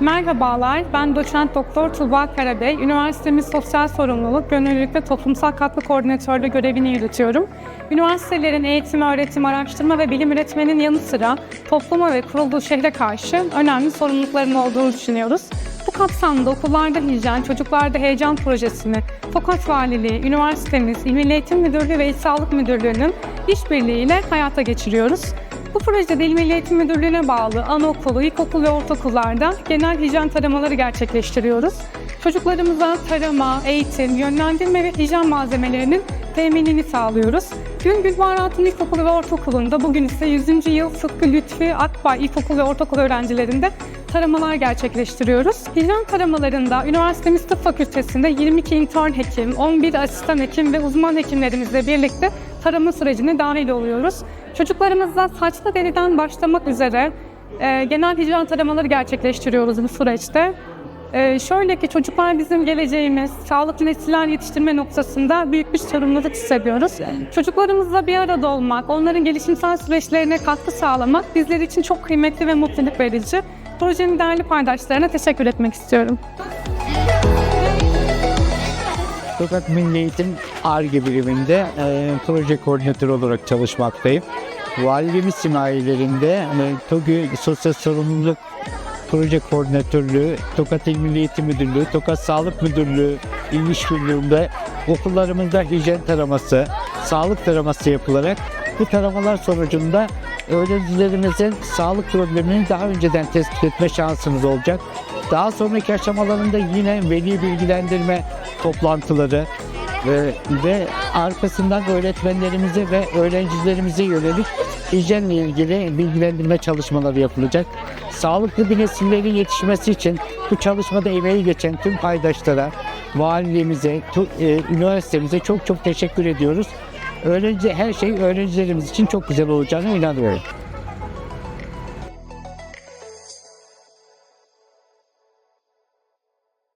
Merhabalar, ben doçent doktor Tuğba Karabey. Üniversitemiz Sosyal Sorumluluk, Gönüllülük ve Toplumsal Katkı Koordinatörlüğü görevini yürütüyorum. Üniversitelerin eğitim, öğretim, araştırma ve bilim üretmenin yanı sıra topluma ve kurulduğu şehre karşı önemli sorumlulukların olduğunu düşünüyoruz. Bu kapsamda okullarda hijyen, çocuklarda heyecan projesini Tokat Valiliği, üniversitemiz, İl Milli Eğitim Müdürlüğü ve İl Sağlık Müdürlüğü'nün işbirliğiyle hayata geçiriyoruz. Bu projede İl Eğitim Müdürlüğü'ne bağlı anaokulu, ilkokul ve ortaokullarda genel hijyen taramaları gerçekleştiriyoruz. Çocuklarımıza tarama, eğitim, yönlendirme ve hijyen malzemelerinin teminini sağlıyoruz. Gün Gülbaharat'ın İlkokulu ve Ortaokulu'nda bugün ise 100. yıl Sıtkı Lütfi Akbay İlkokulu ve Ortaokul öğrencilerinde taramalar gerçekleştiriyoruz. Hijyen taramalarında üniversitemiz tıp fakültesinde 22 intern hekim, 11 asistan hekim ve uzman hekimlerimizle birlikte tarama sürecine dahil oluyoruz. Çocuklarımızla saçlı deriden başlamak üzere e, genel hijyen taramaları gerçekleştiriyoruz bu süreçte. E, şöyle ki çocuklar bizim geleceğimiz, sağlıklı nesiller yetiştirme noktasında büyük bir sorumluluk hissediyoruz. Çocuklarımızla bir arada olmak, onların gelişimsel süreçlerine katkı sağlamak bizler için çok kıymetli ve mutluluk verici. Projenin değerli paydaşlarına teşekkür etmek istiyorum. Tokat Milli Eğitim ARGE biriminde e, proje koordinatörü olarak çalışmaktayım. Valiliğimiz himayelerinde e, TOGÜ Sosyal Sorumluluk Proje Koordinatörlüğü, Tokat İl Milli Eğitim Müdürlüğü, Tokat Sağlık Müdürlüğü İl İşbirliği'nde okullarımızda hijyen taraması, sağlık taraması yapılarak bu taramalar sonucunda öğrencilerimizin sağlık problemini daha önceden tespit etme şansımız olacak. Daha sonraki aşamalarında yine veli bilgilendirme toplantıları ve, ve arkasından öğretmenlerimize ve öğrencilerimize yönelik hijyenle ilgili bilgilendirme çalışmaları yapılacak. Sağlıklı bir nesillerin yetişmesi için bu çalışmada emeği geçen tüm paydaşlara, valiliğimize, e, üniversitemize çok çok teşekkür ediyoruz. Öğrenci her şey öğrencilerimiz için çok güzel olacağına inanıyorum.